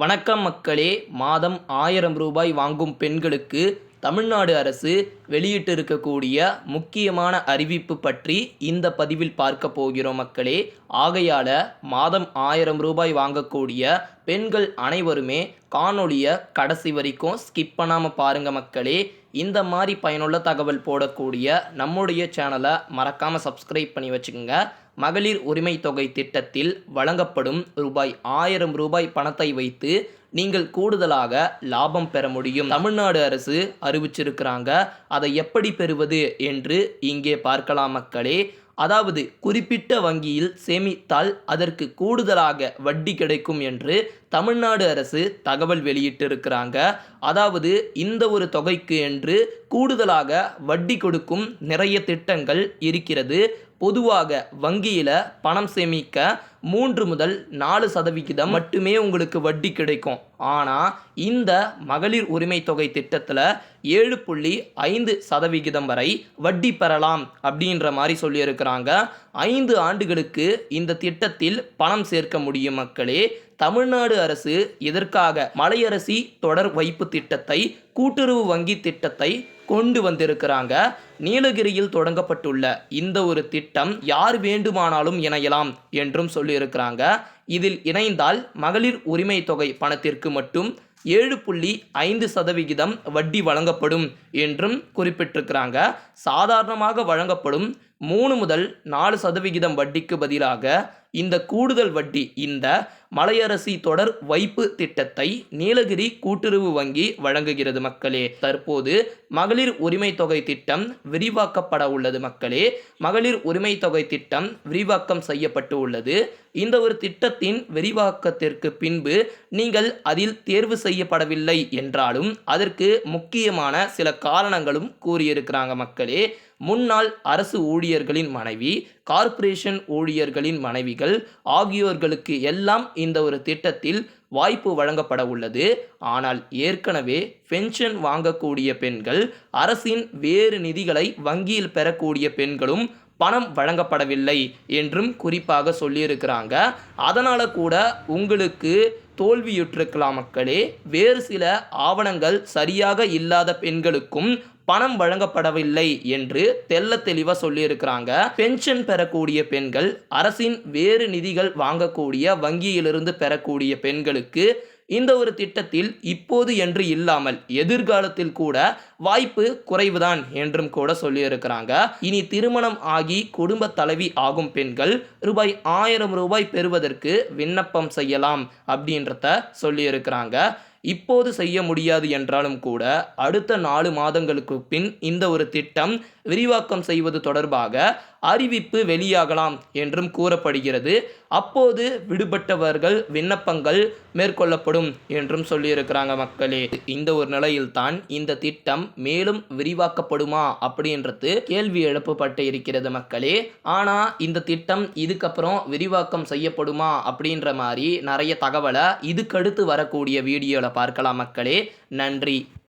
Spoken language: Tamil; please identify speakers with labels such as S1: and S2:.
S1: வணக்கம் மக்களே மாதம் ஆயிரம் ரூபாய் வாங்கும் பெண்களுக்கு தமிழ்நாடு அரசு வெளியிட்டிருக்கக்கூடிய முக்கியமான அறிவிப்பு பற்றி இந்த பதிவில் பார்க்க போகிறோம் மக்களே. ஆகையால் மாதம் ஆயிரம் ரூபாய் வாங்கக்கூடிய பெண்கள் அனைவருமே காணொளியை கடைசி வரைக்கும் ஸ்கிப் பண்ணாமல் பாருங்கள் மக்களே. இந்த மாதிரி பயனுள்ள தகவல் போடக்கூடிய நம்முடைய சேனலை மறக்காமல் சப்ஸ்கிரைப் பண்ணி வச்சுக்கோங்க. மகளிர் உரிமை தொகை திட்டத்தில் வழங்கப்படும் ரூபாய் ஆயிரம் ரூபாய் பணத்தை வைத்து நீங்கள் கூடுதலாக லாபம் பெற முடியும். தமிழ்நாடு அரசு அறிவிச்சிருக்கிறாங்க. அதை எப்படி பெறுவது என்று இங்கே பார்க்கலாம் மக்களே. அதாவது குறிப்பிட்ட வங்கியில் சேமித்தால் அதற்கு கூடுதலாக வட்டி கிடைக்கும் என்று தமிழ்நாடு அரசு தகவல் வெளியிட்டிருக்கிறாங்க. அதாவது இந்த ஒரு தொகைக்கு என்று கூடுதலாக வட்டி கொடுக்கும் நிறைய திட்டங்கள் இருக்கிறது. பொதுவாக வங்கியில் பணம் சேமிக்க மூன்று முதல் நாலு சதவிகிதம் மட்டுமே உங்களுக்கு வட்டி கிடைக்கும். ஆனால் இந்த மகளிர் உரிமை தொகை திட்டத்தில் ஏழு புள்ளி ஐந்து சதவிகிதம் வரை வட்டி பெறலாம் அப்படின்ற மாதிரி சொல்லியிருக்கிறாங்க. ஐந்து ஆண்டுகளுக்கு இந்த திட்டத்தில் பணம் சேர்க்க முடியும் மக்களே. தமிழ்நாடு அரசு இதற்காக மலையரசி தொடர் வைப்பு திட்டத்தை கூட்டுறவு வங்கி திட்டத்தை கொண்டு வந்திருக்கிறாங்க? நீலகிரியில் தொடங்கப்பட்டுள்ள இந்த ஒரு திட்டம் யார் வேண்டுமானாலும் இணையலாம் என்றும் சொல்லியிருக்கிறாங்க இதில் இணைந்தால் மகளிர் உரிமை தொகை பணத்திற்கு மட்டும் ஏழு புள்ளி ஐந்து சதவிகிதம் வட்டி வழங்கப்படும் என்றும் குறிப்பிட்டிருக்கிறாங்க. சாதாரணமாக வழங்கப்படும் மூணு முதல் நாலு சதவிகிதம் வட்டிக்கு பதிலாக இந்த கூடுதல் வட்டி இந்த மலையரசி தொடர் வைப்பு திட்டத்தை நீலகிரி கூட்டுறவு வங்கி வழங்குகிறது மக்களே. தற்போது மகளிர் உரிமை தொகை திட்டம் விரிவாக்கப்பட உள்ளது மக்களே. மகளிர் உரிமை தொகை திட்டம் விரிவாக்கம் செய்யப்பட்டு உள்ளது. இந்த ஒரு திட்டத்தின் விரிவாக்கத்திற்கு பின்பு நீங்கள் அதில் தேர்வு செய்யப்படவில்லை என்றாலும் அதற்கு முக்கியமான சில காரணங்களும் கூறியிருக்கிறாங்க மக்களே. முன்னாள் அரசு ஊழியர்களின் மனைவி கார்ப்பரேஷன் ஊழியர்களின் மனைவிகள் ஆகியோர்களுக்கு எல்லாம் இந்த ஒரு திட்டத்தில் வாய்ப்பு வழங்கப்பட உள்ளது. ஆனால் ஏற்கனவே பென்ஷன் வாங்கக்கூடிய பெண்கள் அரசின் வேறு நிதிகளை வங்கியில் பெறக்கூடிய பெண்களும் பணம் வழங்கப்படவில்லை என்றும் குறிப்பாக சொல்லியிருக்கிறாங்க. அதனால் கூட உங்களுக்கு தோல்வியுற்றிருக்கலாம் மக்களே. வேறு சில ஆவணங்கள் சரியாக இல்லாத பெண்களுக்கும் பணம் வழங்கப்படவில்லை என்று தெல்ல தெளிவாக சொல்லியிருக்கிறாங்க. பென்ஷன் பெறக்கூடிய பெண்கள் அரசின் வேறு நிதிகள் வாங்கக்கூடிய வங்கியிலிருந்து பெறக்கூடிய பெண்களுக்கு இந்த ஒரு திட்டத்தில் இப்போது என்று இல்லாமல் எதிர்காலத்தில் கூட வாய்ப்பு குறைவுதான் என்றும் கூட சொல்லியிருக்கிறாங்க. இனி திருமணம் ஆகி குடும்ப தலைவி ஆகும் பெண்கள் ரூபாய் ஆயிரம் ரூபாய் பெறுவதற்கு விண்ணப்பம் செய்யலாம் அப்படின்றத சொல்லியிருக்கிறாங்க. இப்போது செய்ய முடியாது என்றாலும் கூட அடுத்த நாலு மாதங்களுக்கு பின் இந்த ஒரு திட்டம் விரிவாக்கம் செய்வது தொடர்பாக அறிவிப்பு வெளியாகலாம் என்றும் கூறப்படுகிறது. அப்போது விடுபட்டவர்கள் விண்ணப்பங்கள் மேற்கொள்ளப்படும் என்றும் சொல்லியிருக்கிறாங்க மக்களே. இந்த ஒரு நிலையில்தான் இந்த திட்டம் மேலும் விரிவாக்கப்படுமா அப்படின்றது கேள்வி எழுப்பப்பட்டு இருக்கிறது மக்களே. ஆனால் இந்த திட்டம் இதுக்கப்புறம் விரிவாக்கம் செய்யப்படுமா அப்படின்ற மாதிரி நிறைய தகவலை இதுக்கடுத்து வரக்கூடிய வீடியோவில் பார்க்கலாம் மக்களே. நன்றி.